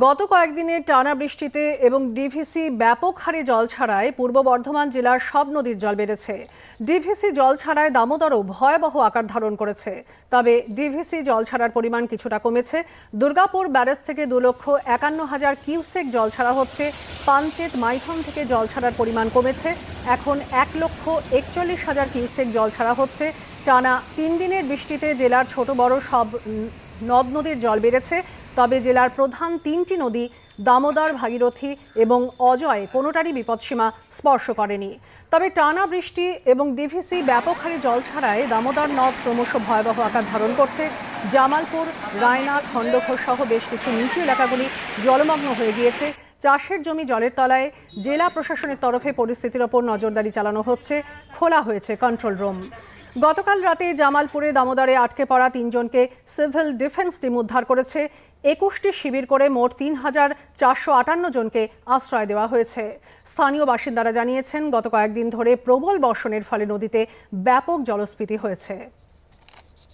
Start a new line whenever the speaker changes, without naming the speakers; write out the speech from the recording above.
গত কয়েকদিনের টানা বৃষ্টিতে এবং ডিভিসি ব্যাপক হারে জল ছাড়ায় পূর্ব বর্ধমান জেলার সব নদীর জল বেড়েছে। ডিভিসি জল ছাড়ায় দামোদরও ভয়াবহ আকার ধারণ করেছে। তবে ডিভিসি জল ছাড়ার পরিমাণ কিছুটা কমেছে। দুর্গাপুর, ব্যারেজ থেকে দু লক্ষ একান্ন হাজার কিউসেক জল ছাড়া হচ্ছে। পাঞ্চেত মাইথন থেকে জল ছাড়ার পরিমাণ কমেছে। এখন এক লক্ষ একচল্লিশ হাজার কিউসেক জল ছাড়া হচ্ছে। টানা তিন দিনের বৃষ্টিতে জেলার ছোট বড় সব নদ নদীর জল বেড়েছে। তবে জেলার প্রধান তিনটি নদী দামোদর, ভাগীরথী এবং অজয় কোনোটারই বিপদসীমা স্পর্শ করেনি। তবে টানা বৃষ্টি এবং ডিভিসি ব্যাপক হারে জল ছাড়ায় দামোদর নদ ক্রমশ ভয়াবহ আকার ধারণ করছে। জামালপুর, রায়না, খণ্ডঘোষ সহ বেশ কিছু নিচু এলাকাগুলি জলমগ্ন হয়ে গিয়েছে। চাষের জমি জলের তলায় জেলা প্রশাসনের তরফে পরিস্থিতির ওপর নজরদারি চালানো হচ্ছে। খোলা হয়েছে কন্ট্রোল রুম গতকাল রাতে জামালপুরে দামোদরে আটকে পড়া তিনজনকে সিভিল ডিফেন্স টিম উদ্ধার করেছে। একুশটি শিবির করে মোট তিন হাজার চারশো আটান্ন জনকে আশ্রয় দেওয়া হয়েছে। স্থানীয় বাসিন্দারা জানিয়েছেন, গত কয়েকদিন ধরে প্রবল বর্ষণের ফলে নদীতে ব্যাপক জলস্ফীতি হয়েছে।